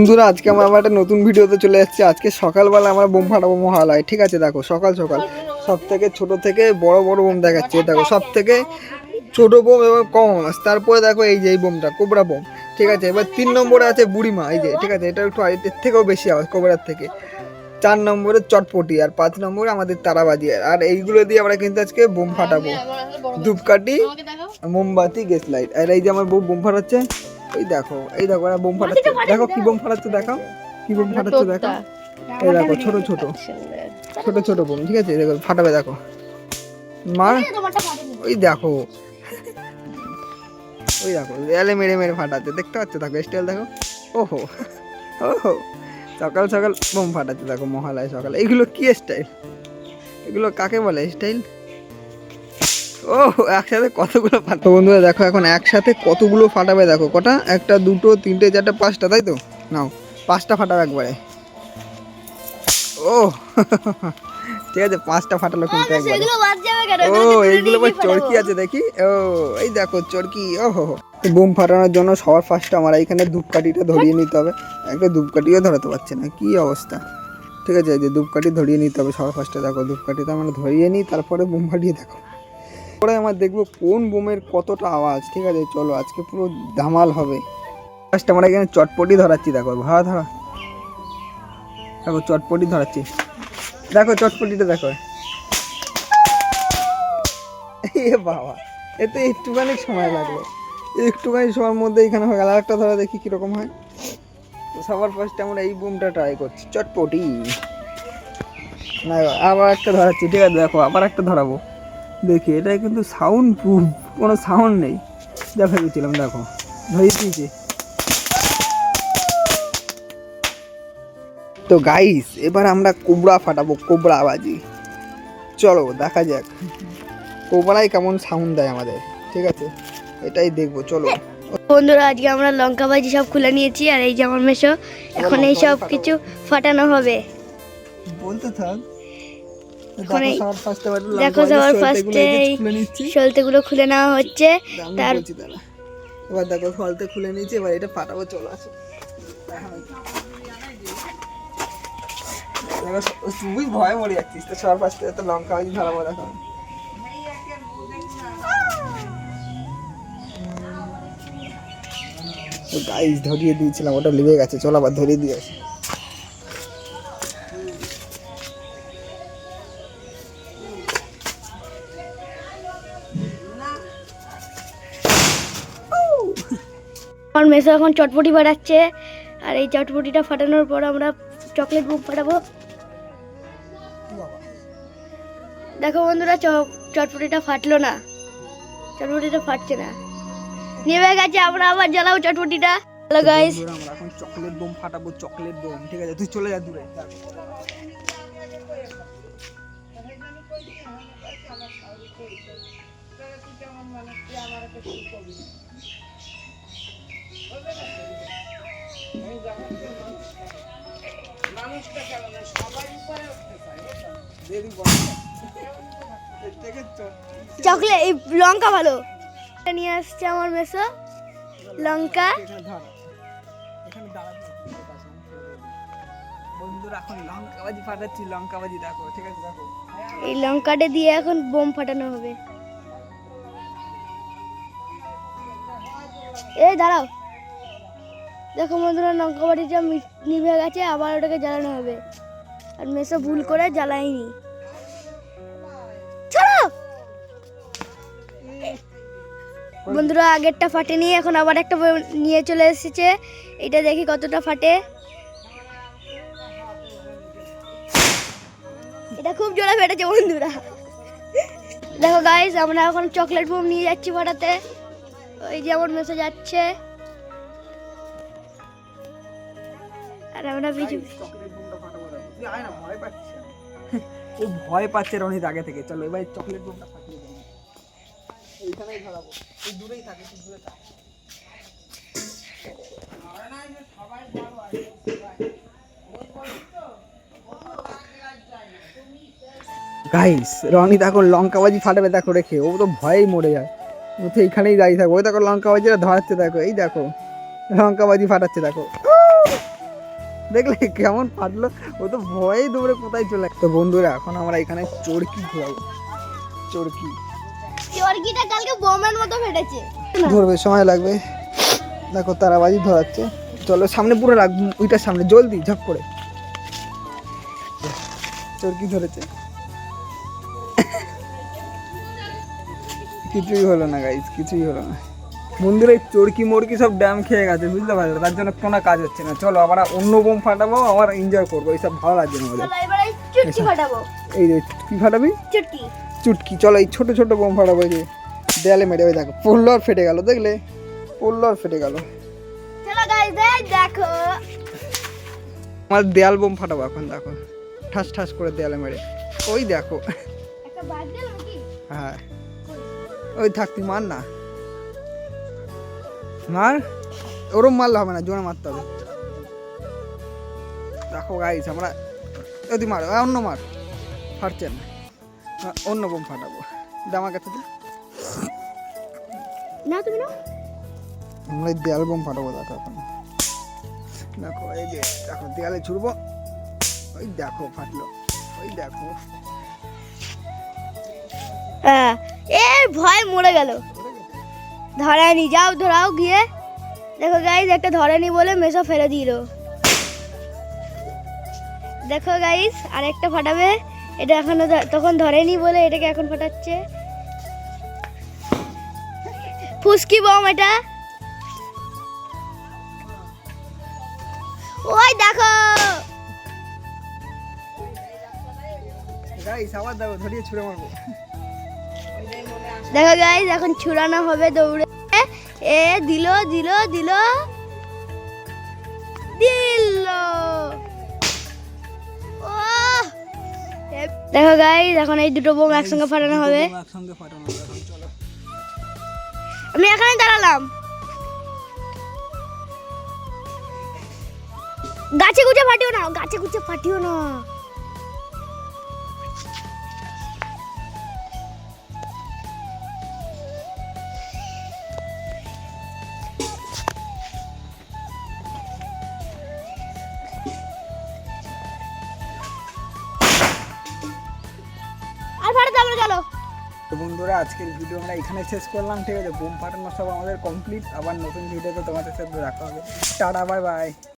বন্ধুরা, আজকে আমরা একটা নতুন ভিডিওতে চলে যাচ্ছি। আজকে সকালবেলা আমরা বোম ফাটাবো মহালয়। ঠিক আছে, দেখো, সকাল সকাল। সব থেকে ছোট থেকে বড় বড় বোম দেখাচ্ছে। দেখো সব থেকে ছোট বোম এবং কম তারপরে দেখো এই যে এই বোমটা, কোবরা বোম। ঠিক আছে, এবার তিন নম্বরে আছে বুড়িমা। এই যে, ঠিক আছে, এটা একটু এর থেকেও বেশি আওয়াজ, কোবরার থেকে। চার নম্বরে চটপটি আর পাঁচ নম্বরে আমাদের তারাবাজি। আর এইগুলো দিয়ে আমরা কিন্তু আজকে বোম ফাটাবো। ধূপকাঠি, মোমবাতি গ্যাস লাইট আর এই যে আমার বউ বোম ফাটাচ্ছে। এই দেখো এই দেখো এরা বোম ফাটাচ্ছে। দেখো কি বোম ফাটাচ্ছে দেখো কি বোম ফাটাচ্ছে দেখো এই দেখো ছোট ছোট। ছোট ছোট বোম ঠিক আছে? দেখো ফাটাবে দেখো। মার ওই দেখো। ওই দেখো দেয়ালে মেরে মেরে ফাটাচ্ছে। দেখতে পাচ্ছ? দেখো স্টাইল দেখো। ওহো ওহো। সকাল সকাল বোম ফাটাচ্ছে দেখো মহালয় সকাল। এগুলো কি স্টাইল এগুলো কাকে বলে স্টাইল ও একসাথে কতগুলো ফাটাবো বন্ধুরা দেখো এখন একসাথে কতগুলো ফাটাবে দেখো কটা? একটা দুটো তিনটে চারটে পাঁচটা তাই তো? নাও পাঁচটা ফাটাবে একবারে। ও ঠিক আছে পাঁচটা ফাটালো কিন্তু একবারে। ও এইগুলো আবার চরকি আছে দেখি। ও এই দেখো চরকি ও হো বোম ফাটানোর জন্য সবার ফার্স্ট আমার এখানে ধূপকাঠিটা ধরিয়ে নিতে হবে। একটা ধূপকাঠিও ধরাতে পারছে না কি অবস্থা? ঠিক আছে এই যে ধূপকাঠি ধরিয়ে নিতে হবে সবার ফার্স্টে দেখো ধূপকাঠিটা আমরা ধরিয়ে নিই তারপরে বোম ফাটিয়ে দেখো। পরে আমার দেখব কোন বোমের কতটা আওয়াজ। ঠিক আছে, চলো আজকে পুরো ধামাল হবে। ফার্স্ট আমরা এখানে চটপটি ধরাচ্ছি, দেখো ভাড়া ধরা। দেখো, চটপটি ধরাচ্ছি। দেখো, চটপটিটা দেখো। এ বাবা, এতে একটুখানি সময় লাগল। একটুখানি সময়ের মধ্যে এখানে হয়ে গেল। আরেকটা ধরা দেখি কীরকম হয়। তো সবার ফার্স্টে আমরা এই বোমটা ট্রাই করছি, চটপটি। না, আবার একটা ধরাচ্ছি, ঠিক আছে, দেখো, আবার একটা ধরাবো। দেখি এটা কিন্তু সাউন্ড প্রুফ কোনো সাউন্ড নেই। দেখা গেছিলাম দেখো। ধরিয়ে দিয়েছি। তো গাইস এবার আমরা কোবরা ফাটাবো কোবরা বাজি। চলো দেখা যাক। কোবরাই কেমন সাউন্ড দেয় আমাদের ঠিক আছে? এটাই দেখব চলো। বন্ধুরা আজকে আমরা লঙ্কা বাজি সব খুলে নিয়েছি আর এই যে আমার মেশো এখন এই সব কিছু ফাটানো হবে। বলতে থাক এখন দেখো সবার ফার্স্টে সলতেগুলো খুলে নেওয়া হচ্ছে। তার এবার দেখো ফলতে খুলে নিয়েছি এবার এটা ফাটাবো চলে আসো। তুই ভয় মরে যাচ্ছিস তো সবার ফার্স্টে তো লঙ্কা বাজি ধরাবো দেখো। গাইস ধরিয়ে দিয়েছিলাম ওটা লেগে গেছে চলো আবার ধরিয়ে দিয়ে আসি। আমার মেশো এখন চটপটি ফাটাচ্ছে আর এই চটপটিটা ফাটানোর পর আমরা চকলেট বুক ফাটাবো। দেখো বন্ধুরা চটপটিটা ফাটলো না। চটপটিটা ফাটছে না। নেমে গেছে, আমরা আবার জ্বালাবো চটপটিটা। হ্যালো গাইস আমরা এখন চকলেট বোম ফাটাবো, চকলেট বোম, ঠিক আছে? তুই চলে যা দূরে। দেরি বন্ধ কর। এর থেকে চ- চকলেট এই লঙ্কা ভালো। নিয়ে আসছে আমার মেসো। লঙ্কা। এই লঙ্কাটা দিয়ে এখন বোম ফাটানো হবে। এই দাঁড়াও। দেখো বন্ধুরা লঙ্কা বাড়িটা নিভে গেছে, আবার ওটাকে জ্বালানো হবে। আর মেসো ভুল করে জ্বালায়নি। ছাড়ো! বন্ধুরা, আগেরটা ফাটেনি এখন আবার একটা নিয়ে চলে এসেছে। এটা দেখি কতটা ফাটে। এটা খুব জোরে ফেটেছে বন্ধুরা। দেখো গাইস আমরা এখন চকলেট বোম নিয়ে যাচ্ছি ফাটাতে ওই যে আমার মেসে যাচ্ছে। ভয় পাচ্ছিস না। ও ভয় পাচ্ছে রনিত আগে থেকে। চলো এবার চকলেট বোমটা ফাটিয়ে দেবো এইখানেই ধরাবো। তুই দূরেই থাকে তুই দূরে থাক। গাইস রনি দেখো লঙ্কাবাজি ফাটাবে দেখো রেখে। ও তো ভয়েই মরে যায়। ও তো এইখানেই দাঁড়িয়ে থাকো ওই দেখো লঙ্কাবাজিটা ধরাচ্ছে দেখো। এই দেখো লঙ্কাবাজি ফাটাচ্ছে দেখো। দেখলে কেমন ফাটলো? ও তো ভয়ে দৌড়ে কোথায় চলে তো বন্ধুরা এখন আমরা এখানে চরকি ঘোরাবো। চরকি। চরকিটা কালকে বোমের মতো ফেটেছে। ধরবে সময় লাগবে। দেখো তারাবাজি ধরাচ্ছে। চলো সামনে পুরো রাখ ওইটার সামনে জলদি ঝপ করে। চরকি ধরেছে। কিছুই হলো না গাইস কিছুই হলো না। এই চরকি মরকি সব ড্যাম খেয়ে গেছে বুঝতে পারলে? তার জন্য কোনো কাজ হচ্ছে না। চলো আবার অন্য বোম ফাটাবো আবার এনজয় করব। এইসব ভালো লাগছে না আমাদের। এই যে কি ফাটাবি? চুটকি। চুটকি চলো এই ছোট ছোট বোম ফাটাবো এই যে দেয়ালে মেরে ওই দেখো পড়ল আর ফেটে গেল দেখলে? পড়ল আর ফেটে গেল। দেখো। আমার দেয়াল বোম ফাটাবো এখন দেখো। ঠাস ঠাস করে দেয়ালে মেরে। ওই দেখো। হ্যাঁ। ওই থাকতি মার না। মার ওরম মারলে হবে না জোরে মারতে হবে। দেখো গাইস আমরা যদি মার অন্য মার ফাটছে না। অন্য বোম ফাটাবো। আমার কাছে। না তুমি না আমরা দেয়াল বোম ফাটাবো দেখো এখন। দেখো এই যে দেখো দেয়ালে ছুড়বো। ওই দেখো ফাটলো। ওই দেখো। হ্যাঁ এ ভয় মরে গেল। ধরায়নি যাও ধরাও গিয়ে। দেখো গাইস একটা ধরেনি বলে মেসো ফেলে দিল। দেখো গাইস আরেকটা ফাটাবে। এটা এখনও তখন ধরেনি বলে এটাকে এখন ফাটাচ্ছে। ফুসকি বম এটা। ওই দেখো। দেখো ধরিয়ে ছুড়ে মারবো। দেখো গাইস এখন ছুড়ানো হবে দৌড়ে। এ দিল দিল দিল। দিল। ও দেখো গাইস এখন এই দুটো বোম একসঙ্গে ফাটানো হবে। বোম ফাটানো হবে এখন চলো। আমি এখানে দাঁড়ালাম। গাছে গুছে ফাটিও না গাছে গুছে ফাটিও না। তো বন্ধুরা, আজকের ভিডিও আমরা এখানে শেষ করলাম, ঠিক আছে? বোম ফাটানো সব আমাদের কমপ্লিট আবার নতুন ভিডিওতে তোমাদের সাথে দেখা হবে। Tata bye bye